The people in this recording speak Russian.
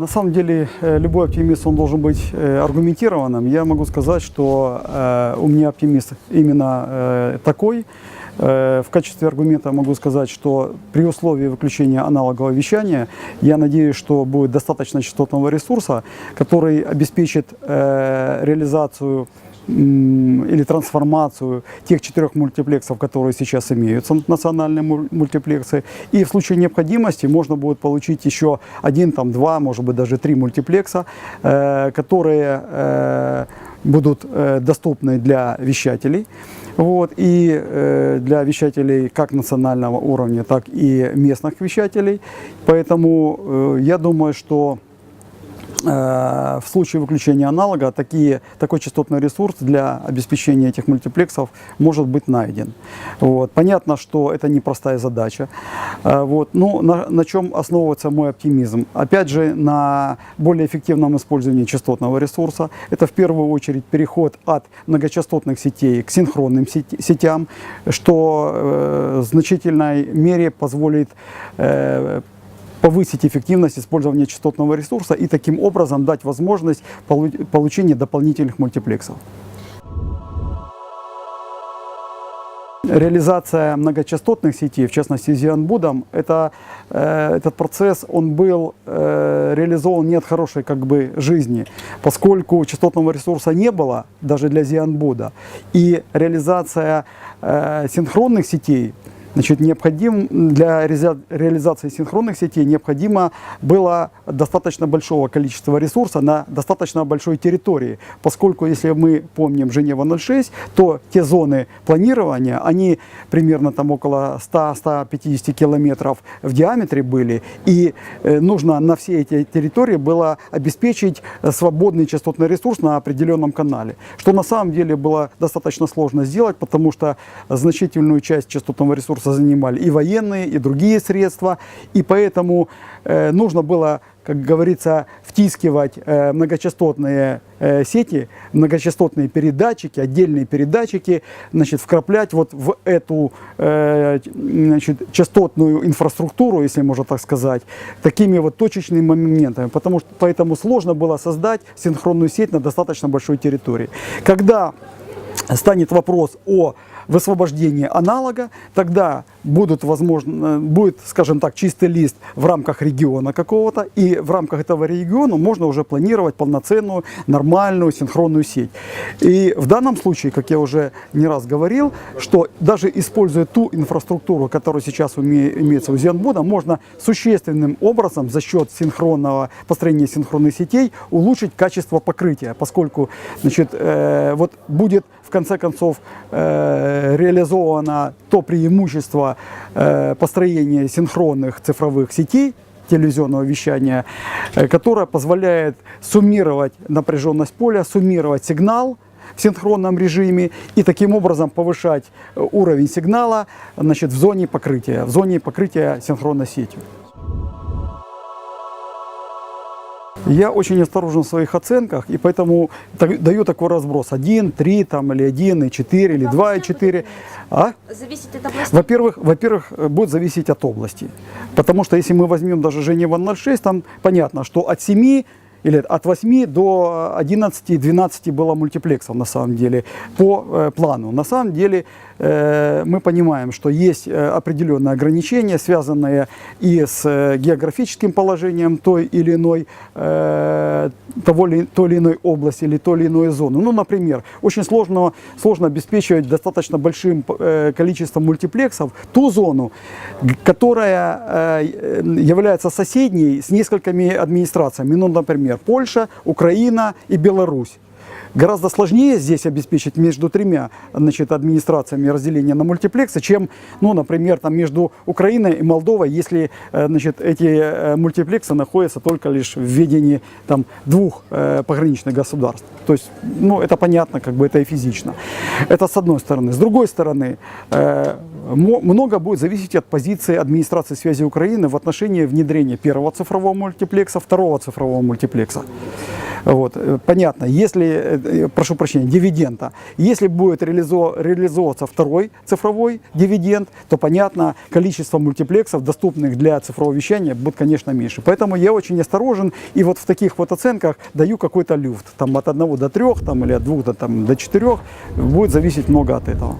На самом деле, э, любой оптимист, он должен быть э, аргументированным. Я могу сказать, что э, у меня оптимист именно такой. В качестве аргумента могу сказать, что при условии выключения аналогового вещания, я надеюсь, что будет достаточно частотного ресурса, который обеспечит реализацию или трансформацию тех четырех мультиплексов, которые сейчас имеются, национальные муль- мультиплексы. И в случае необходимости можно будет получить еще один, там, два, может быть, даже три мультиплекса, э, которые э, будут э, доступны для вещателей. Вот, и э, для вещателей как национального уровня, так и местных вещателей. Поэтому э, я думаю, что в случае выключения аналога такие, такой частотный ресурс для обеспечения этих мультиплексов может быть найден. Вот. Понятно, что это непростая задача. Э, Вот. Ну, на, на чем основывается мой оптимизм? Опять же, на более эффективном использовании частотного ресурса. Это в первую очередь переход от многочастотных сетей к синхронным сетям, что э, в значительной мере позволит э, повысить эффективность использования частотного ресурса и таким образом дать возможность полу- получения дополнительных мультиплексов. Реализация многочастотных сетей, в частности Зианбудом, это, э, этот процесс он был э, реализован не от хорошей как бы, жизни, поскольку частотного ресурса не было даже для Зианбуда. И реализация э, синхронных сетей Значит, необходим для реализации синхронных сетей необходимо было достаточно большого количества ресурса на достаточно большой территории, поскольку, если мы помним Женева 06, то те зоны планирования, они примерно там около 100-150 километров в диаметре были, и э, нужно на все эти территории было обеспечить свободный частотный ресурс на определенном канале, что на самом деле было достаточно сложно сделать, потому что значительную часть частотного ресурса занимали и военные, и другие средства, и поэтому э, нужно было, как говорится, втискивать э, многочастотные э, сети, многочастотные передатчики, отдельные передатчики, значит, вкраплять вот в эту э, значит, частотную инфраструктуру, если можно так сказать, такими вот точечными моментами, потому что поэтому сложно было создать синхронную сеть на достаточно большой территории. Когда станет вопрос о высвобождении аналога, тогда будут возможно, будет, скажем так, чистый лист в рамках региона какого-то, и в рамках этого региона можно уже планировать полноценную, нормальную синхронную сеть. И в данном случае, как я уже не раз говорил, что даже используя ту инфраструктуру, которая сейчас имеется у Зианбуда, можно существенным образом за счет синхронного построения синхронных сетей улучшить качество покрытия, поскольку значит, э, вот будет в конце концов э, реализовано то преимущество э, построения синхронных цифровых сетей, телевизионного вещания, э, которое позволяет суммировать напряженность поля, суммировать сигнал в синхронном режиме и таким образом повышать э, уровень сигнала значит, в зоне покрытия, в зоне покрытия синхронной сетью. Я очень осторожен в своих оценках, и поэтому так- даю такой разброс. 1, 3 там, или 1, и 4, или 2, и 4. А? Зависит от области. Во-первых, во-первых, э, будет зависеть от области. Потому что если мы возьмем даже Женева 06, там понятно, что от 7 или от 8 до 11-12 было мультиплексов на самом деле по э, плану. На самом деле э, мы понимаем, что есть э, определенные ограничения, связанные и с э, географическим положением той или иной, э, того ли, той или иной области или той или иной зоны. Ну, например, очень сложно, сложно обеспечивать достаточно большим э, количеством мультиплексов ту зону, которая э, является соседней с несколькими администрациями. Ну, например, Польша, Украина и Беларусь. Гораздо сложнее здесь обеспечить между тремя значит, администрациями разделение на мультиплексы, чем, ну, например, там, между Украиной и Молдовой, если э, значит, эти э, мультиплексы находятся только лишь в ведении там, двух э, пограничных государств. То есть, ну, это понятно, как бы это и физично. Это с одной стороны. С другой стороны, много будет зависеть от позиции администрации связи Украины в отношении внедрения первого цифрового мультиплекса, второго цифрового мультиплекса. Вот, э, понятно, если, э, прошу прощения, дивиденда, если будет реализо- реализовываться второй цифровой дивиденд, то понятно, количество мультиплексов, доступных для цифрового вещания, будет, конечно, меньше. Поэтому я очень осторожен и вот в таких вот оценках даю какой-то люфт, там от 1 до 3, там, или от 2 до, там, до 4, будет зависеть много от этого.